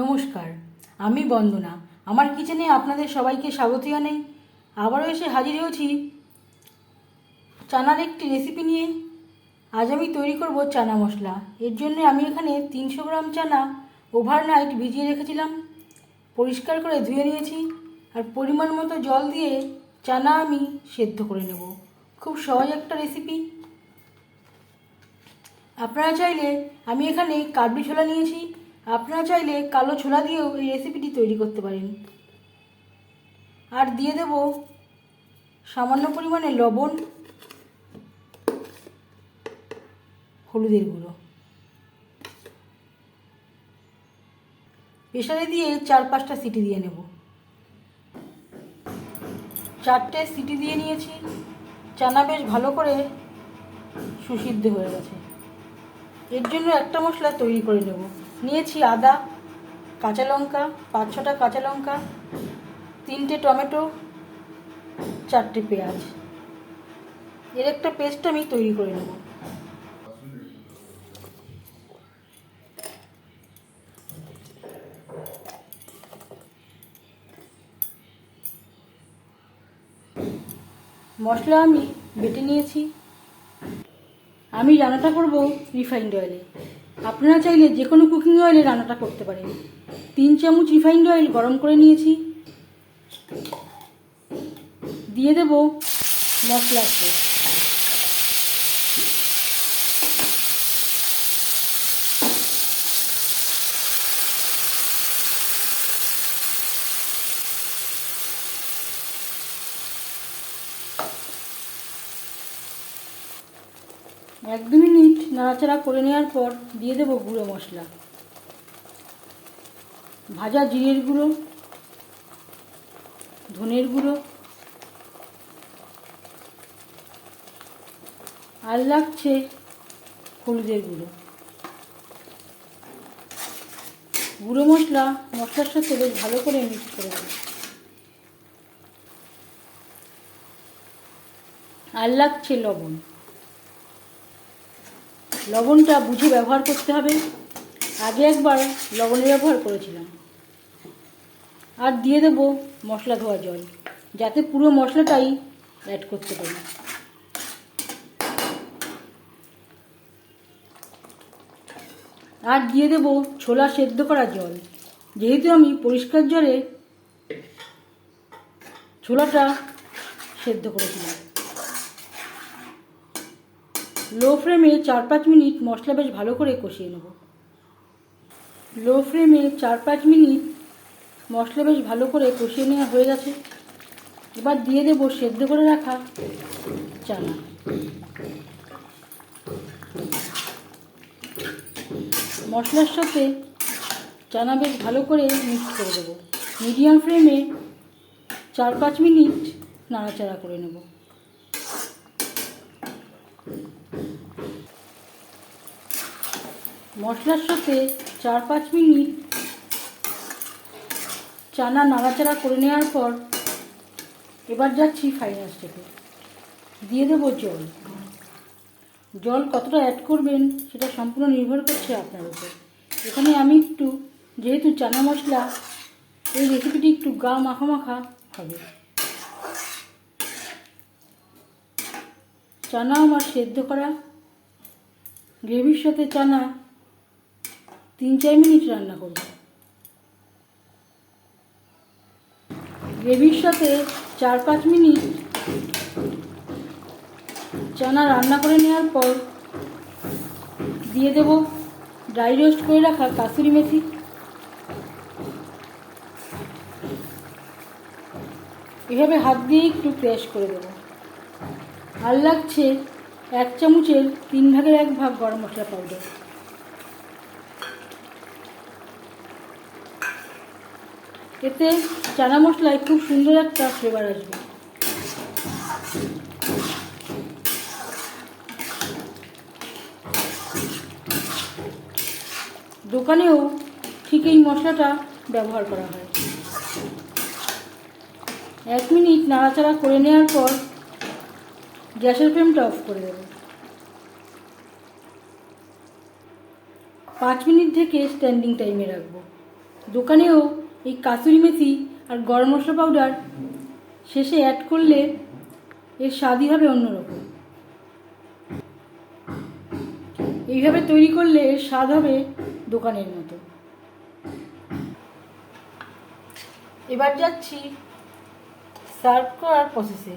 নমস্কার, আমি বন্দনা। আমার কিচেনে আপনাদের সবাইকে স্বাগত জানাই আবারও এসে হাজির হয়েছি চানার একটি রেসিপি নিয়ে। আজ আমি তৈরি করব চানা মশলা। এর জন্য আমি এখানে তিনশো গ্রাম চানা ওভারনাইট ভিজিয়ে রেখেছিলাম। পরিষ্কার করে ধুয়ে নিয়েছি আর পরিমাণ মতো জল দিয়ে চানা আমি সেদ্ধ করে নেব। খুব সহজ একটা রেসিপি আপনারা চাইলে আমি এখানে কাবলি ছোলা নিয়েছি। আপনারা চাইলে কালো ছোলা দিয়েও এই রেসিপিটি তৈরি করতে পারেন। আর দিয়ে দেব সামান্য পরিমাণে লবণ, হলুদের গুঁড়ো। প্রেশারে দিয়ে চার পাঁচটা সিটি দিয়ে নেব। চারটে সিটি দিয়ে নিয়েছি। চানা বেশ ভালো করে সুসিদ্ধ হয়ে গেছে। এর জন্য একটা মশলা তৈরি করে নেব। নিয়েছি আদা, কাঁচা লঙ্কা, পাঁচ ছটা কাঁচা লঙ্কা, তিনটে টমেটো, চারটে পেঁয়াজ। এর একটা পেস্ট আমি তৈরি করে নেব। মশলা আমি বেটে নিয়েছি। আমি রান্নাটা করব রিফাইন্ড অয়েলে আপনারা চাইলে যে কোনো কুকিং অয়েলে রান্নাটা করতে পারেন। তিন চামচ রিফাইন্ড অয়েল গরম করে নিয়েছি। দিয়ে দেব পেস্ট এক দু মিনিট নাড়াচাড়া করে নেওয়ার পর দিয়ে দেবো গুঁড়ো মশলা। ভাজা জিরের গুঁড়ো, ধনের গুঁড়ো, আর লাগছে হলুদের গুঁড়ো। গুঁড়ো মশলা, মশলার সাথে বেশ ভালো করে মিক্স করে দেবো আর লাগছে লবণ। লবণটা বুঝে ব্যবহার করতে হবে। আগে একবার লবণের ব্যবহার করেছিলাম। আর দিয়ে দেবো মশলা ধোয়া জল, যাতে পুরো মশলাটাই অ্যাড করতে পারি। আর দিয়ে দেবো ছোলা সেদ্ধ করা জল, যেহেতু আমি পরিষ্কার জলে ছোলাটা সেদ্ধ করেছিলাম। লো ফ্লেমে চার পাঁচ মিনিট মশলা বেশ ভালো করে কষিয়ে নেব। লো ফ্লেমে চার পাঁচ মিনিট মশলা বেশ ভালো করে কষিয়ে নেওয়া হয়ে গেছে। এবার দিয়ে দেবো সেদ্ধ করে রাখা চানা। মশলার সাথে চানা বেশ ভালো করে মিক্স করে দেবো। মিডিয়াম ফ্লেমে চার পাঁচ মিনিট নাড়াচাড়া করে নেব। মশলার সাথে চার পাঁচ মিনিট চানা নাড়াচাড়া করে নেওয়ার পর এবার যাচ্ছি ফাইনাল স্টেপে দিয়ে দেবো জল। জল কতটা অ্যাড করবেন সেটা সম্পূর্ণ নির্ভর করছে আপনার উপর। এখানে আমি একটু, যেহেতু চানা মশলা, এই রেসিপিটি একটু গা মাখা মাখা হবে। চানা আমার সেদ্ধ করা। গ্রেভির সাথে চানা তিন, চার মিনিট রান্না করব। গ্রেভির সাথে চার, পাঁচ মিনিট চানা রান্না করে নেওয়ার পর দিয়ে দেব ড্রাই রোস্ট করে রাখা কাসুরি মেথি। এভাবে হাত দিয়ে একটু ক্র্যাশ করে দেবো। আর লাগছে এক চামচের তিন ভাগের এক ভাগ গরম মশলা পাউডার এতে চানা মশলায় খুব সুন্দর একটা ফ্লেভার আসবে। দোকানেও ঠিক এই মশলাটা ব্যবহার করা হয়। এক মিনিট নাড়াচাড়া করে নেওয়ার পর গ্যাসের ফ্লেমটা অফ করে দেবো। পাঁচ মিনিট থেকে স্ট্যান্ডিং টাইমে রাখব। দোকানেও এই কাসুরি মেথি আর গরম মশলা পাউডার শেষে অ্যাড করলে এর স্বাদই হবে অন্যরকম। এইভাবে তৈরি করলে এর স্বাদ হবে দোকানের মতো। এবার যাচ্ছি সার্ভ করার প্রসেসে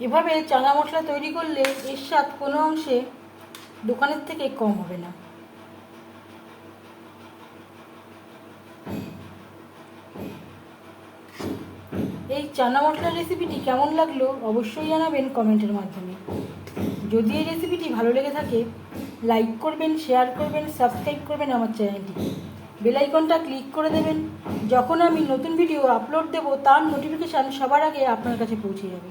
এভাবে চানা মশলা তৈরি করলে এর স্বাদ কোনো অংশে দোকানের থেকে কম হবে না। এই চানা মশলার রেসিপিটি কেমন লাগল অবশ্যই জানাবেন কমেন্টের মাধ্যমে। যদি এই রেসিপিটি ভালো লেগে থাকে লাইক করবেন শেয়ার করবেন সাবস্ক্রাইব করবেন আমার চ্যানেলটি বেলাইকনটা ক্লিক করে দেবেন। যখন আমি নতুন ভিডিও আপলোড দেব, তার নোটিফিকেশান সবার আগে আপনার কাছে পৌঁছে যাবে।